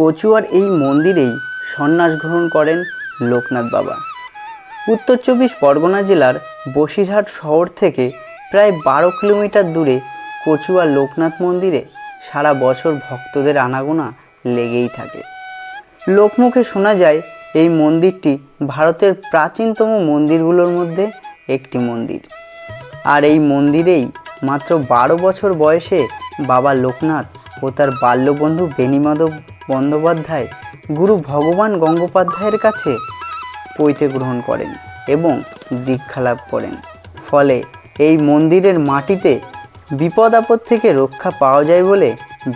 কচুয়ার এই মন্দিরেই সন্ন্যাস গ্রহণ করেন লোকনাথ বাবা। উত্তর চব্বিশ পরগনা জেলার বসিরহাট শহর থেকে প্রায় বারো কিলোমিটার দূরে কচুয়া লোকনাথ মন্দিরে সারা বছর ভক্তদের আনাগোনা লেগেই থাকে। লোকমুখে শোনা যায়, এই মন্দিরটি ভারতের প্রাচীনতম মন্দিরগুলোর মধ্যে একটি মন্দির। আর এই মন্দিরেই মাত্র বারো বছর বয়সে বাবা লোকনাথ ও তার বাল্যবন্ধু বেণীমাধব বন্দ্যোপাধ্যায় গুরু ভগবান গঙ্গোপাধ্যায়ের কাছে পৈতে গ্রহণ করেন এবং দীক্ষা লাভ করেন। ফলে এই মন্দিরের মাটিতে বিপদ আপদ থেকে রক্ষা পাওয়া যায় বলে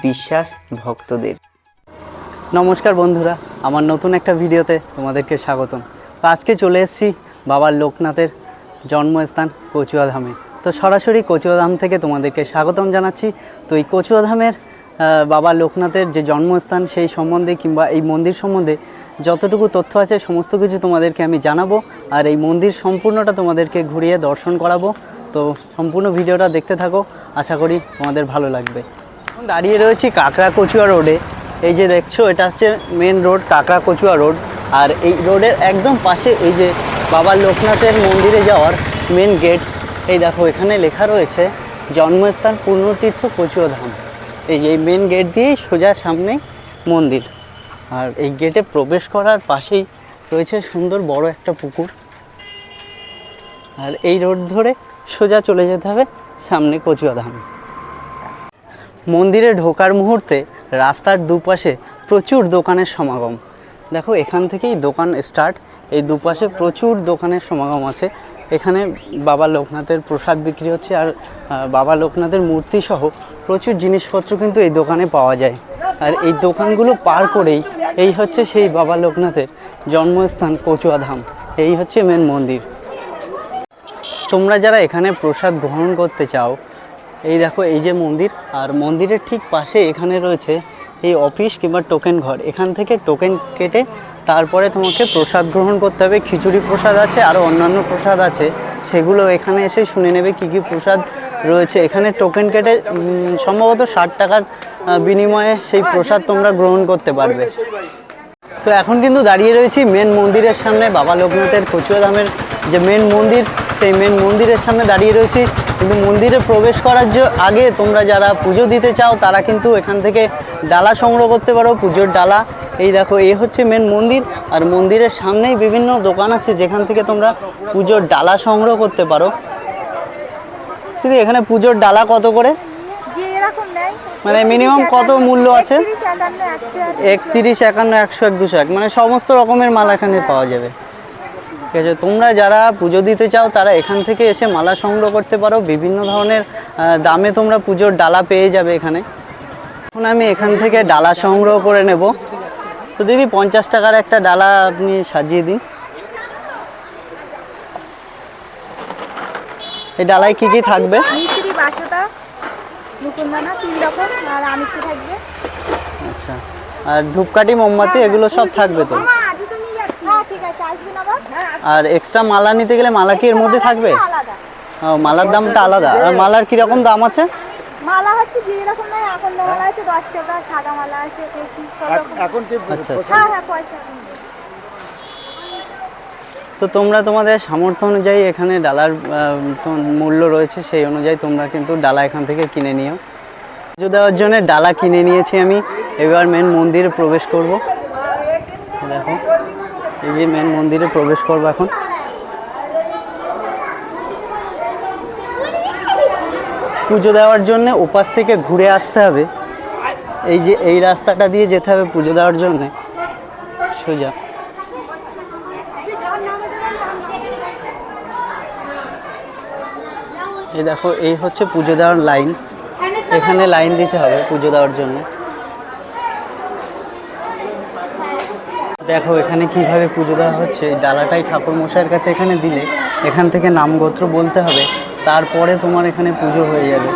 বিশ্বাস ভক্তদের। নমস্কার বন্ধুরা আমার নতুন একটা ভিডিওতে তোমাদেরকে স্বাগতম। তো আজকে চলে এসেছি বাবার লোকনাথের জন্মস্থান কচুয়া ধামে তো সরাসরি কচুয়া ধাম থেকে তোমাদেরকে স্বাগতম জানাচ্ছি। তো এই কচুয়া ধামের আহ, বাবা লোকনাথের যে জন্মস্থান সেই সম্বন্ধে কিংবা এই মন্দির সম্বন্ধে যতটুকু তথ্য আছে, সমস্ত কিছু তোমাদেরকে আমি জানাব আর এই মন্দির সম্পূর্ণটা তোমাদেরকে ঘুরিয়ে দর্শন করাবো। তো সম্পূর্ণ ভিডিওটা দেখতে থাকো, আশা করি তোমাদের ভালো লাগবে। দাঁড়িয়ে রয়েছি কাকড়া কচুয়া রোডে। এই যে দেখছ, এটা হচ্ছে মেন রোড কাকড়া কচুয়া রোড আর এই রোডের একদম পাশে এই যে বাবা লোকনাথের মন্দিরে যাওয়ার মেন গেট এই দেখো, এখানে লেখা রয়েছে, জন্মস্থান পূর্ণতীর্থ কচুয়া ধাম। এই এই মেন গেট দিয়েই সোজা সামনে মন্দির। আর এই গেটে প্রবেশ করার পাশেই রয়েছে সুন্দর বড় একটা পুকুর। আর এই রোড ধরে সোজা চলে যেতে হবে সামনে কচুয়া ধাম। মন্দিরে ঢোকার মুহূর্তে রাস্তার দুপাশে প্রচুর দোকানের সমাগম। দেখো, এখান থেকেই দোকান স্টার্ট এই দুপাশে প্রচুর দোকানের সমাগম আছে। এখানে বাবা লোকনাথের প্রসাদ বিক্রি হচ্ছে আর বাবা লোকনাথের মূর্তি সহ প্রচুর জিনিসপত্র কিন্তু এই দোকানে পাওয়া যায়। আর এই দোকানগুলো পার করেই এই হচ্ছে সেই বাবা লোকনাথের জন্মস্থান কচুয়াধাম। এই হচ্ছে মেন মন্দির। তোমরা যারা এখানে প্রসাদ গ্রহণ করতে চাও, এই দেখো এই যে মন্দির, আর মন্দিরের ঠিক পাশে এখানে রয়েছে এই অফিস কিংবা টোকেন ঘর। এখান থেকে টোকেন কেটে তারপরে তোমাকে প্রসাদ গ্রহণ করতে হবে। খিচুড়ি প্রসাদ আছে আরও অন্যান্য প্রসাদ আছে। সেগুলো এখানে এসে শুনে নেবে কী কী প্রসাদ রয়েছে। এখানে টোকেন কেটে সম্ভবত ষাট টাকার বিনিময়ে সেই প্রসাদ তোমরা গ্রহণ করতে পারবে। তো এখন কিন্তু দাঁড়িয়ে রয়েছি মেন মন্দিরের সামনে, বাবা লোকনাথের কচুয়া ধামের যে মেন মন্দির, সেই মেন মন্দিরের সামনে দাঁড়িয়ে রয়েছি। কিন্তু মন্দিরে প্রবেশ করার আগে তোমরা যারা পুজো দিতে চাও, তারা কিন্তু এখান থেকে ডালা সংগ্রহ করতে পারো, পুজোর ডালা। এই দেখো এই হচ্ছে মেন মন্দির। আর মন্দিরের সামনেই বিভিন্ন দোকান আছে, যেখান থেকে তোমরা পুজোর ডালা সংগ্রহ করতে পারো। কিন্তু এখানে পুজোর ডালা কত করে? মানে মিনিমাম কত মূল্য আছে? একত্রিশ একান্ন একশো এক দুশো এক। মানে সমস্ত রকমের মালা এখানে পাওয়া যাবে। ঠিক আছে তোমরা যারা পুজো দিতে চাও তারা এখান থেকে এসে মালা সংগ্রহ করতে পারো। বিভিন্ন ধরনের দামে তোমরা পুজোর ডালা পেয়ে যাবে এখানে। এখন আমি এখান থেকে ডালা সংগ্রহ করে নেব। তো দিদি পঞ্চাশ টাকার একটা ডালা আপনি সাজিয়ে দিন। এই ডালায় কি কি থাকবে? মিস্ত্রি বাসতা মুকুন্দানা তিন রকম আর আমিত্রি থাকবে? আচ্ছা। আর ধূপকাঠি মোমবাতি এগুলো সব থাকবে তো? হ্যাঁ ঠিক আছে আসবেন আবার? আর এক্সট্রা মালা নিতে গেলে মালা কি এর মধ্যে থাকবে? আলাদা। ও, মালার দামটা আলাদা। আর মালার কীরকম দাম আছে? মালা হচ্ছে যে এরকম নয় এখন মালা আছে দশ টাকা সাদা মালা আছে বেশি এখন কি আচ্ছা আচ্ছা। হ্যাঁ হ্যাঁ পয়সা। তো তোমরা তোমাদের সামর্থ্য অনুযায়ী এখানে ডালার মূল্য রয়েছে, সেই অনুযায়ী তোমরা কিন্তু ডালা এখান থেকে কিনে নিও। পুজো দেওয়ার জন্য ডালা কিনে নিয়েছি আমি। এবার মেন মন্দিরে প্রবেশ করব। দেখো, এই যে মেন মন্দিরে প্রবেশ করব এখন। পুজো দেওয়ার জন্য উপাস থেকে ঘুরে আসতে হবে। এই যে, এই রাস্তাটা দিয়ে যেতে হবে পুজো দেওয়ার জন্যে। সোজা। এই দেখো, এই হচ্ছে পুজো দেওয়ার লাইন। এখানে লাইন দিতে হবে পুজো দেওয়ার জন্য। দেখো, এখানে কীভাবে পুজো দেওয়া হচ্ছে। ডালাটাই ঠাকুর মশাইয়ের কাছে এখানে দিলে এখান থেকে নাম গোত্র বলতে হবে। তারপরে তোমার এখানে পুজো হয়ে যাবে।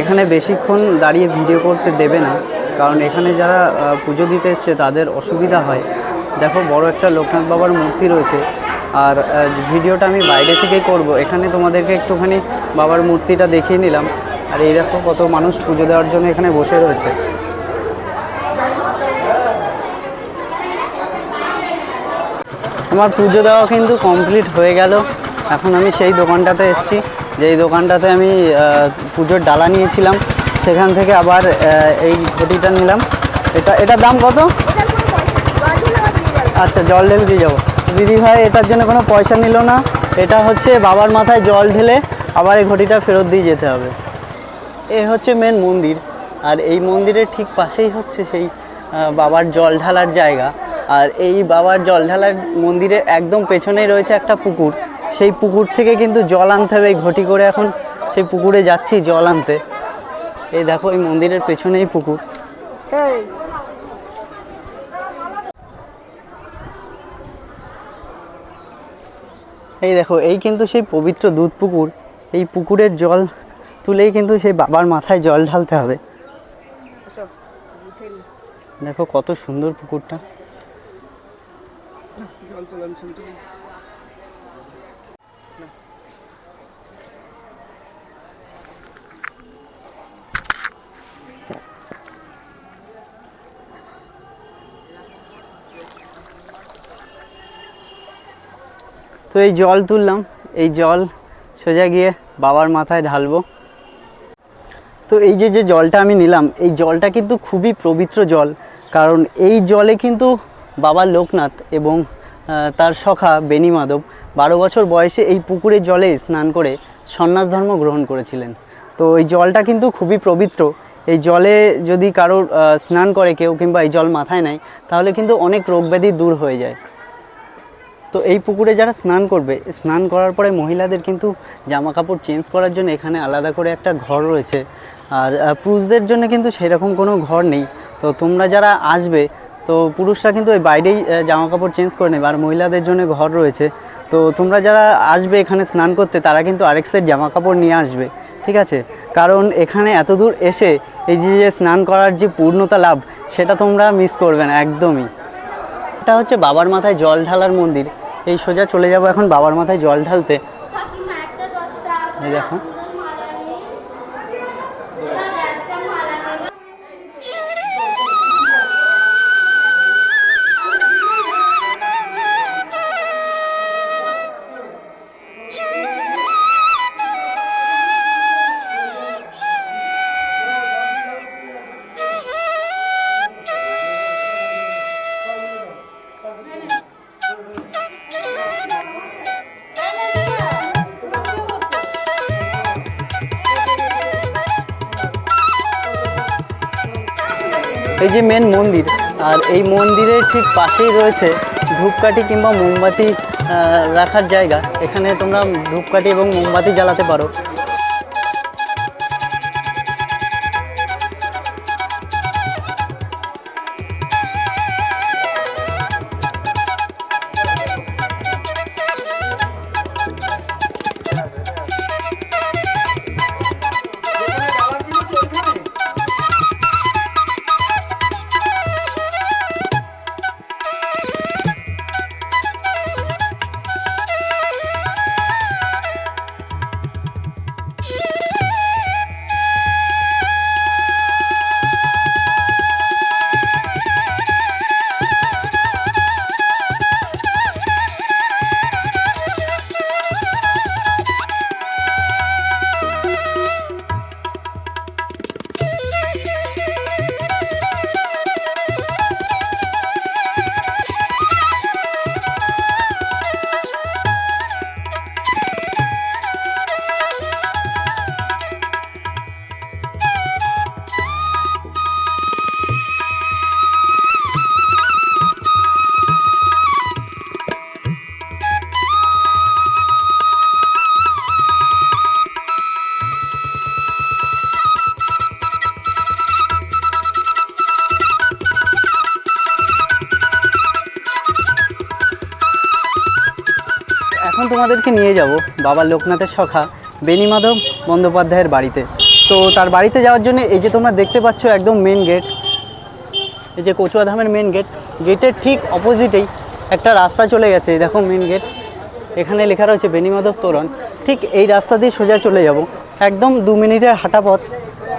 এখানে বেশিক্ষণ দাঁড়িয়ে ভিডিও করতে দেবে না। কারণ এখানে যারা পুজো দিতে এসছে তাদের অসুবিধা হয়। দেখো, বড় একটা লোকনাথ বাবার মূর্তি রয়েছে। আর ভিডিওটা আমি বাইরে থেকেই করব। এখানে তোমাদেরকে একটুখানি বাবার মূর্তিটা দেখিয়ে নিলাম। আর এই দেখো, কত মানুষ পুজো দেওয়ার জন্য এখানে বসে রয়েছে। আমার পুজো দেওয়া কিন্তু কমপ্লিট হয়ে গেল। এখন আমি সেই দোকানটাতে এসেছি। যেই দোকানটাতে আমি পুজোর ডালা নিয়েছিলাম। সেখান থেকে আবার এই ঘটিটা নিলাম। এটা, এটার দাম কত। আচ্ছা জল ঢেলে দিয়ে যাব। দিদি ভাই, এটার জন্য কোনো পয়সা নিল না। এটা হচ্ছে বাবার মাথায় জল ঢেলে আবার এই ঘটিটা ফেরত দিয়ে যেতে হবে। এ হচ্ছে মেন মন্দির। আর এই মন্দিরের ঠিক পাশেই হচ্ছে সেই বাবার জল ঢালার জায়গা। আর এই বাবার জল ঢালার মন্দিরের একদম পেছনেই রয়েছে একটা পুকুর। সেই পুকুর থেকে কিন্তু জল আনতে হবে। এই ঘটি করে এখন সেই পুকুরে যাচ্ছি জল আনতে। এই দেখো এই মন্দিরের পেছনেই পুকুর। এই। দেখো এই কিন্তু সেই পবিত্র দুধ পুকুর। এই পুকুরের জল তুলেই কিন্তু সেই বাবার মাথায় জল ঢালতে হবে। দেখো কত সুন্দর পুকুরটা। তো এই জল তুললাম, এই জল সোজা গিয়ে বাবার মাথায় ঢালবো। তো এই যে যে জলটা আমি নিলাম, এই জলটা কিন্তু খুবই পবিত্র জল, কারণ এই জলে কিন্তু বাবা লোকনাথ এবং তার সখা বেনি মাধব বারো বছর বয়সে এই পুকুরের জলে স্নান করে সন্ন্যাস ধর্ম গ্রহণ করেছিলেন। তো এই জলটা কিন্তু খুবই পবিত্র। এই জলে যদি কারোর স্নান করে কেউ কিংবা এই জল মাথায় নেয়, তাহলে কিন্তু অনেক রোগ ব্যাধি দূর হয়ে যায়। তো এই পুকুরে যারা স্নান করবে, স্নান করার পরে মহিলাদের কিন্তু জামা কাপড় চেঞ্জ করার জন্য এখানে আলাদা করে একটা ঘর রয়েছে। আর পুরুষদের জন্য কিন্তু সেরকম কোনো ঘর নেই। তো তোমরা যারা আসবে, তো পুরুষরা কিন্তু ওই বাইরেই জামা কাপড় চেঞ্জ করে নেবে। আর মহিলাদের জন্য ঘর রয়েছে। তো তোমরা যারা আসবে এখানে স্নান করতে, তারা কিন্তু আরেক সেট জামা কাপড় নিয়ে আসবে। ঠিক আছে? কারণ এখানে এত দূর এসে এই যে যে স্নান করার যে পূর্ণতা লাভ, সেটা তোমরা মিস করবে না, একদমই। এটা হচ্ছে বাবার মাথায় জল ঢালার মন্দির। এই সোজা চলে যাব এখন বাবার মাথায় জল ঢালতে। এই দেখো। এই যে মেন মন্দির, আর এই মন্দিরের ঠিক পাশেই রয়েছে ধূপকাঠি কিংবা মোমবাতি রাখার জায়গা। এখানে তোমরা ধূপকাঠি এবং মোমবাতি জ্বালাতে পারো। তোমাদেরকে নিয়ে যাব বাবা লোকনাথের সখা বেনিমাধব বন্দ্যোপাধ্যায়ের বাড়িতে। তো তার বাড়িতে যাওয়ার জন্য এই যে তোমরা দেখতে পাচ্ছ একদম মেন গেট এই যে কচুয়া ধামের মেন গেট গেটের ঠিক অপোজিটেই একটা রাস্তা চলে গেছে দেখো মেন গেট এখানে লেখা রয়েছে বেনিমাধব তোরণ। ঠিক এই রাস্তা দিয়ে সোজা চলে যাব, একদম দু মিনিটের হাঁটা পথ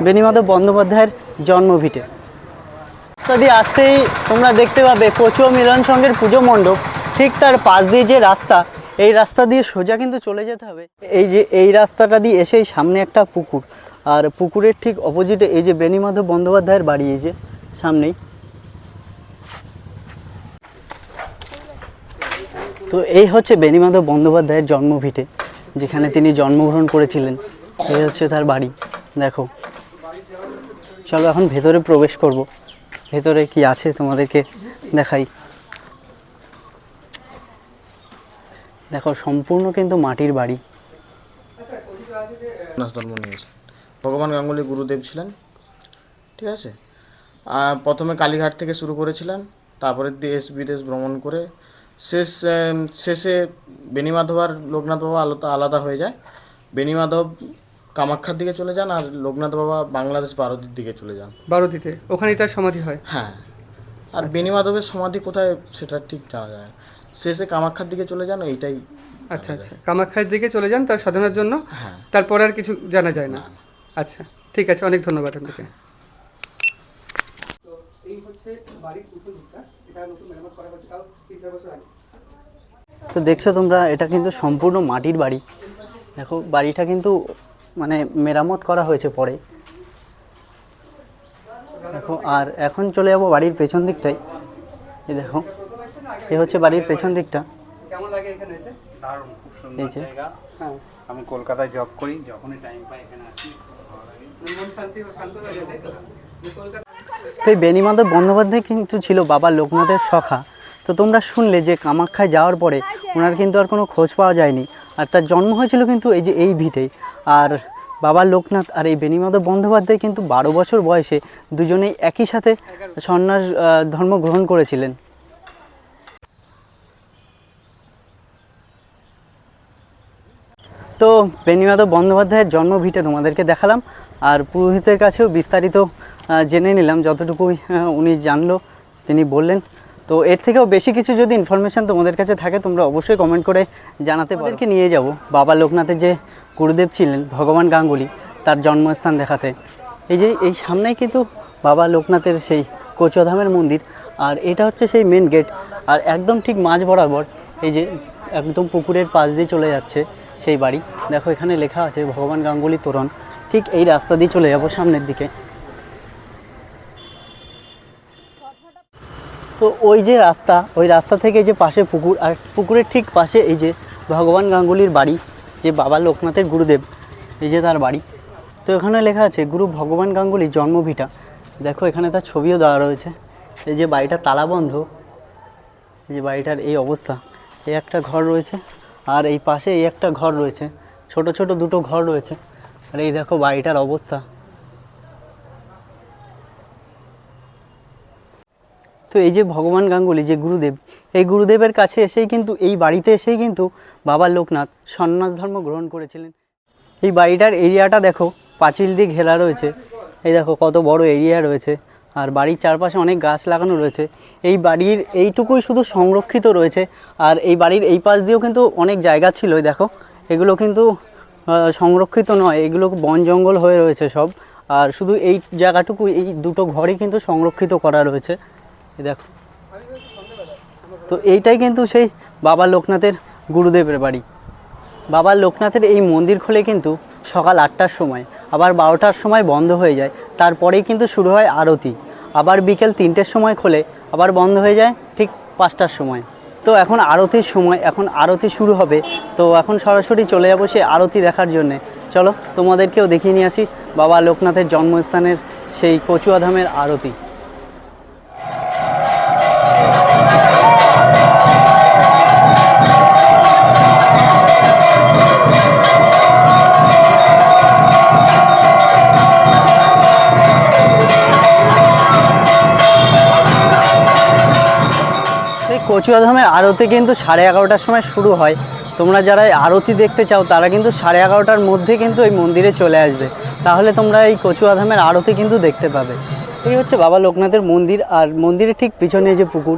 বেনিমাধব বন্দ্যোপাধ্যায়ের জন্মভিটে। রাস্তা দিয়ে আসতেই তোমরা দেখতে পাবে কচুয়া মিলন সংঘের পুজো মণ্ডপ, ঠিক তার পাশ দিয়ে যে রাস্তা এই রাস্তা দিয়ে সোজা কিন্তু চলে যেতে হবে। এই যে, এই রাস্তাটা দিয়ে এসেই সামনে একটা পুকুর। আর পুকুরের ঠিক অপোজিটে এই যে বেনিমাধব বন্দ্যোপাধ্যায়ের বাড়ি, এই যে সামনেই। তো এই হচ্ছে বেনিমাধব বন্দ্যোপাধ্যায়ের জন্মভিটে, যেখানে তিনি জন্মগ্রহণ করেছিলেন। এই হচ্ছে তার বাড়ি। দেখো। চলো এখন ভেতরে প্রবেশ করব। ভেতরে কি আছে তোমাদেরকে দেখাই। দেখো সম্পূর্ণ কিন্তু মাটির বাড়ি। সন্ন্যাস ধর্ম নিয়েছেন ভগবান গাঙ্গুলি গুরুদেব ছিলেন ঠিক আছে? আর প্রথমে কালীঘাট থেকে শুরু করেছিলেন তারপরে দেশ বিদেশ ভ্রমণ করে শেষ শেষে বেনিমাধব আর লোকনাথ বাবা আলাদা আলাদা হয়ে যায়। বেনিমাধব কামাখ্যার দিকে চলে যান আর লোকনাথ বাবা বাংলাদেশ ভারতের দিকে চলে যান। বারোদিতে ওখানেই তার সমাধি হয়। হ্যাঁ। আর বেনিমাধবের সমাধি কোথায় সেটা ঠিক জানা যায় না। শেষে কামাখ্যার দিকে চলে যান এইটাই আচ্ছা আচ্ছা। কামাখ্যার দিকে চলে যান তার সাধনার জন্য? হ্যাঁ। তারপর আর কিছু জানা যায় না? আচ্ছা ঠিক আছে অনেক ধন্যবাদ আপনাকে। এই হচ্ছে বাড়ির নতুন দিকটা এটা নতুন মেরামত করা হচ্ছে তাও তিন চার বছর আগে। তো দেখছ তোমরা এটা কিন্তু সম্পূর্ণ মাটির বাড়ি। দেখো বাড়িটা কিন্তু মানে মেরামত করা হয়েছে পরে। দেখো আর এখন চলে যাব বাড়ির পেছন দিকটাই এই দেখো এ হচ্ছে বাড়ির পেছন দিকটা। কেমন লাগে এখানে এসে? দারুণ খুব সুন্দর এই যে। জায়গা। হ্যাঁ। আমি কলকাতায় জব করি যখনই টাইম পাই এখানে আসি তো? এই বেনিমাধব বন্দ্যোপাধ্যায় কিন্তু ছিল বাবা লোকনাথের সখা। তো তোমরা শুনলে যে কামাখ্যায় যাওয়ার পরে ওনার কিন্তু আর কোনো খোঁজ পাওয়া যায়নি। আর তার জন্ম হয়েছিল কিন্তু এই যে এই ভিটেই। আর বাবা লোকনাথ আর এই বেনিমাধব বন্দ্যোপাধ্যায় কিন্তু বারো বছর বয়সে দুজনেই একই সাথে সন্ন্যাস ধর্ম গ্রহণ করেছিলেন। তো বেনিমাধব বন্দ্যোপাধ্যায়ের জন্মভিটে তোমাদেরকে দেখালাম, আর পুরোহিতের কাছেও বিস্তারিত জেনে নিলাম। যতটুকুই উনি জানলো, তিনি বললেন। তো এর থেকেও বেশি কিছু যদি ইনফরমেশান তোমাদের কাছে থাকে, তোমরা অবশ্যই কমেন্ট করে জানাতে পারো। নিয়ে যাব। বাবা লোকনাথের যে গুরুদেব ছিলেন, ভগবান গাঙ্গুলি, তার জন্মস্থান দেখাতে। এই যে, এই সামনেই কিন্তু বাবা লোকনাথের সেই কোচধামের মন্দির, আর এটা হচ্ছে সেই মেন গেট আর একদম ঠিক মাঝ বরাবর এই যে একদম পুকুরের পাশ দিয়ে চলে যাচ্ছে সেই বাড়ি। দেখো, এখানে লেখা আছে, ভগবান গাঙ্গুলি তোরণ। ঠিক এই রাস্তা দিয়ে চলে যাব সামনের দিকে। তো ওই যে রাস্তা, ওই রাস্তা থেকে যে পাশে পুকুর, আর পুকুরের ঠিক পাশে এই যে ভগবান গাঙ্গুলির বাড়ি, যে বাবা লোকনাথের গুরুদেব, এই যে তার বাড়ি। তো এখানে লেখা আছে, গুরু ভগবান গাঙ্গুলির জন্মভিটা। দেখো এখানে তার ছবিও দেওয়া রয়েছে। এই যে বাড়িটা তালাবন্ধ। এই যে বাড়িটার এই অবস্থা। এই একটা ঘর রয়েছে, আর এই পাশে এই একটা ঘর রয়েছে। ছোট ছোট দুটো ঘর রয়েছে। আর এই দেখো বাড়িটার অবস্থা। তো এই যে ভগবান গাঙ্গুলি, যে গুরুদেব, এই গুরুদেবের কাছে এসেই কিন্তু, এই বাড়িতে এসেই কিন্তু বাবা লোকনাথ সন্ন্যাস ধর্ম গ্রহণ করেছিলেন। এই বাড়িটার এরিয়াটা দেখো, পাঁচিল দিয়ে ঘেরা রয়েছে। এই দেখো কত বড় এরিয়া রয়েছে। আর বাড়ির চারপাশে অনেক গাছ লাগানো রয়েছে। এই বাড়ির এইটুকুই শুধু সংরক্ষিত রয়েছে। আর এই বাড়ির এই পাশ দিয়েও কিন্তু অনেক জায়গা ছিল দেখো। এগুলো কিন্তু সংরক্ষিত নয়, এগুলো বন জঙ্গল হয়ে রয়েছে সব। আর শুধু এই জায়গাটুকু, এই দুটো ঘরই কিন্তু সংরক্ষিত করা রয়েছে। দেখো। তো এইটাই কিন্তু সেই বাবা লোকনাথের গুরুদেবের বাড়ি। বাবা লোকনাথের এই মন্দির খোলে কিন্তু সকাল আটটার সময়, আবার বারোটার সময় বন্ধ হয়ে যায়, তারপরেই কিন্তু শুরু হয় আরতি। আবার বিকেল তিনটের সময় খোলে, আবার বন্ধ হয়ে যায় ঠিক পাঁচটার সময়। তো এখন আরতির সময়, এখন আরতি শুরু হবে, তো এখন সরাসরি চলে যাব সেই আরতি দেখার জন্যে। চলো তোমাদেরকেও দেখিয়ে নিয়ে আসি বাবা লোকনাথের জন্মস্থানের সেই কচুয়াধামের আরতি। কচুয়াধামের আরতি কিন্তু সাড়ে এগারোটার সময় শুরু হয়। তোমরা যারা আরতি দেখতে চাও, তারা কিন্তু সাড়ে এগারোটার মধ্যে কিন্তু এই মন্দিরে চলে আসবে। তাহলে তোমরা এই কচুয়াধামের আরতি কিন্তু দেখতে পাবে। এই হচ্ছে বাবা লোকনাথের মন্দির, আর মন্দিরের ঠিক পিছনে যে পুকুর,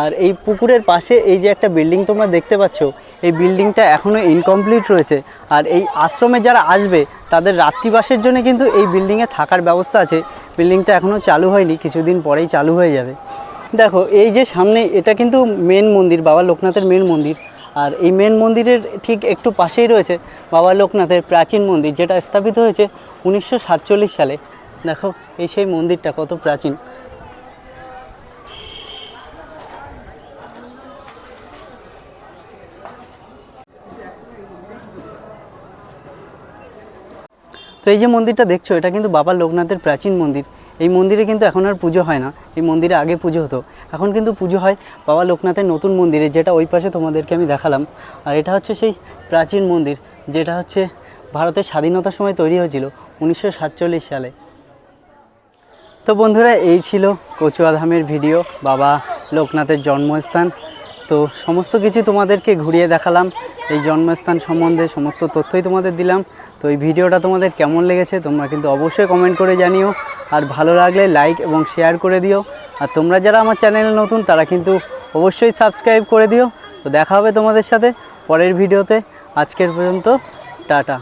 আর এই পুকুরের পাশে এই যে একটা বিল্ডিং তোমরা দেখতে পাচ্ছ, এই বিল্ডিংটা এখনও ইনকমপ্লিট রয়েছে। আর এই আশ্রমে যারা আসবে, তাদের রাত্রিবাসের জন্য কিন্তু এই বিল্ডিংয়ে থাকার ব্যবস্থা আছে। বিল্ডিংটা এখনও চালু হয়নি, কিছুদিন পরেই চালু হয়ে যাবে। দেখো, এই যে সামনে, এটা কিন্তু মেন মন্দির, বাবা লোকনাথের মেন মন্দির। আর এই মেন মন্দিরের ঠিক একটু পাশেই রয়েছে বাবা লোকনাথের প্রাচীন মন্দির, যেটা স্থাপিত হয়েছে উনিশশো সাতচল্লিশ সালে। দেখো, এই সেই মন্দিরটা কত প্রাচীন। তো এই যে মন্দিরটা দেখছ, এটা কিন্তু বাবা লোকনাথের প্রাচীন মন্দির। এই মন্দিরে কিন্তু এখন আর পুজো হয় না। এই মন্দিরে আগে পুজো হতো। এখন কিন্তু পুজো হয় বাবা লোকনাথের নতুন মন্দিরে, যেটা ওই পাশে তোমাদেরকে আমি দেখালাম। আর এটা হচ্ছে সেই প্রাচীন মন্দির, যেটা হচ্ছে ভারতের স্বাধীনতার সময় তৈরি হয়েছিল উনিশশো সাতচল্লিশ সালে। তো বন্ধুরা, এই ছিল কচুয়াধামের ভিডিও, বাবা লোকনাথের জন্মস্থান। তো সমস্ত কিছু তোমাদেরকে ঘুরিয়ে দেখালাম। এই জন্মস্থান সম্বন্ধে সমস্ত তথ্যই তোমাদের দিলাম। তো এই ভিডিওটা তোমাদের কেমন লেগেছে তোমরা কিন্তু অবশ্যই কমেন্ট করে জানিও। আর ভালো লাগলে লাইক এবং শেয়ার করে দিও। আর তোমরা যারা আমার চ্যানেলে নতুন, তারা কিন্তু অবশ্যই সাবস্ক্রাইব করে দিও। তো দেখা হবে তোমাদের সাথে পরের ভিডিওতে। আজকের পর্যন্ত, টাটা।